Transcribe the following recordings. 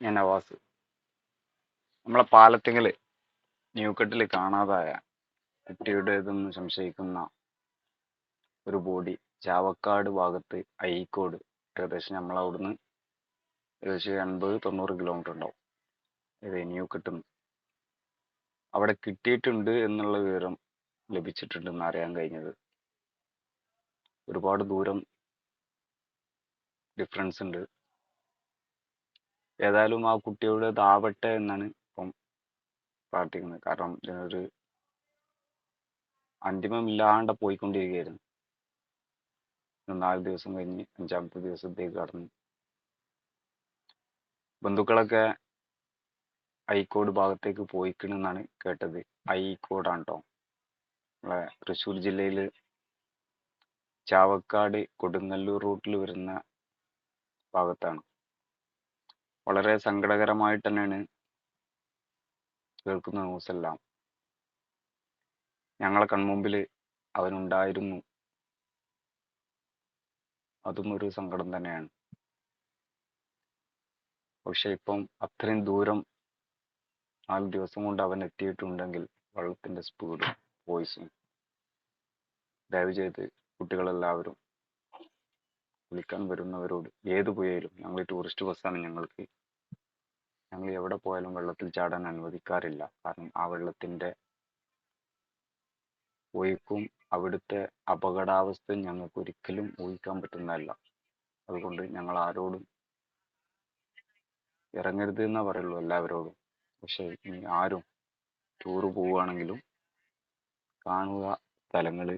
ഞാൻ നവാസ്. നമ്മളെ പാലത്തിങ്കൽ ന്യൂക്കട്ടിൽ കാണാതായ കുട്ടിയുടേതെന്ന് സംശയിക്കുന്ന ഒരു ബോഡി ചാവക്കാട് ഭാഗത്ത് അഴീക്കോട് ഏകദേശം നമ്മൾ അവിടുന്ന് ഏകദേശം എൺപത് തൊണ്ണൂറ് കിലോമീറ്റർ ഉണ്ടാവും. ഇത് ന്യൂക്കട്ടിൽ നിന്ന് അവിടെ കിട്ടിയിട്ടുണ്ട് എന്നുള്ള വിവരം ലഭിച്ചിട്ടുണ്ടെന്ന് അറിയാൻ കഴിഞ്ഞത്. ഒരുപാട് ദൂരം ഡിഫറൻസ് ഉണ്ട്. ഏതായാലും ആ കുട്ടിയോട് ഇതാവട്ടെ എന്നാണ് ഇപ്പം പ്രാർത്ഥിക്കുന്നത്. കാരണം ഇതിനൊരു അന്തിമമില്ലാണ്ട് പോയിക്കൊണ്ടിരിക്കുകയായിരുന്നു. നാല് ദിവസം കഴിഞ്ഞ് അഞ്ചാമത്തെ ദിവസത്തേക്ക് കടന്നു. ബന്ധുക്കളൊക്കെ അഴീക്കോട് ഭാഗത്തേക്ക് പോയിക്കണെന്നാണ് കേട്ടത്. അഴീക്കോടാണ് കേട്ടോ നമ്മളെ തൃശ്ശൂർ ജില്ലയിൽ ചാവക്കാട് കൊടുങ്ങല്ലൂർ റൂട്ടിൽ വരുന്ന ഭാഗത്താണ്. വളരെ സങ്കടകരമായിട്ട് തന്നെയാണ് കേൾക്കുന്ന ന്യൂസ് എല്ലാം ഞങ്ങളെ കൺമുമ്പിൽ അവനുണ്ടായിരുന്നു. അതും ഒരു സങ്കടം തന്നെയാണ്. പക്ഷെ ഇപ്പം അത്രയും ദൂരം നാല് ദിവസം കൊണ്ട് അവൻ എത്തിയിട്ടുണ്ടെങ്കിൽ വെള്ളത്തിന്റെ സ്പീഡും വോയിസും ദയവ് ചെയ്ത് കുട്ടികളെല്ലാവരും വിളിക്കാൻ വരുന്നവരോട് ഏത് പുഴയിലും ഞങ്ങൾ ടൂറിസ്റ്റ് ബസ്സാണ് ഞങ്ങൾക്ക് ഞങ്ങൾ എവിടെ പോയാലും വെള്ളത്തിൽ ചാടാൻ അനുവദിക്കാറില്ല. കാരണം ആ വെള്ളത്തിന്റെ ഒഴുക്കും അവിടുത്തെ അപകടാവസ്ഥയും ഞങ്ങൾക്ക് ഒരിക്കലും ഊഹിക്കാൻ പറ്റുന്നതല്ല. അതുകൊണ്ട് ഞങ്ങൾ ആരോടും ഇറങ്ങരുത് എന്നേ പറയുള്ളൂ എല്ലാവരോടും. പക്ഷെ ഇനി ആരും tour പോവുകയാണെങ്കിലും കാണുക സ്ഥലങ്ങൾ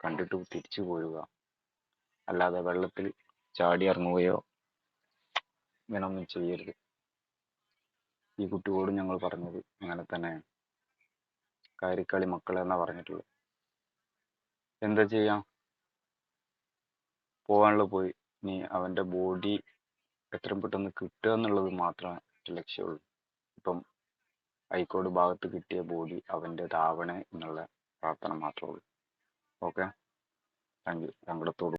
കണ്ടിട്ട് തിരിച്ചു പോരുക. അല്ലാതെ വെള്ളത്തിൽ ചാടി ഇറങ്ങുകയോ ഇങ്ങനൊന്നും ചെയ്യരുത്. ഈ കുട്ടിയോടും ഞങ്ങൾ പറഞ്ഞത് അങ്ങനെ തന്നെയാണ് കാരിക്കളി മക്കളെ എന്നാ പറഞ്ഞിട്ടുള്ളത്. എന്താ ചെയ്യാം? പോകാനുള്ള പോയി. ഇനി അവന്റെ ബോഡി എത്രയും പെട്ടെന്ന് കിട്ടുക എന്നുള്ളത് മാത്രമേ എന്റെ ലക്ഷ്യമുള്ളൂ ഇപ്പം ഹൈക്കോടതി ഭാഗത്ത് കിട്ടിയ ബോഡി അവന്റെതാവണേ എന്നുള്ള പ്രാർത്ഥന മാത്രമേ ഉള്ളൂ. Okay thank you സങ്കടത്തോട്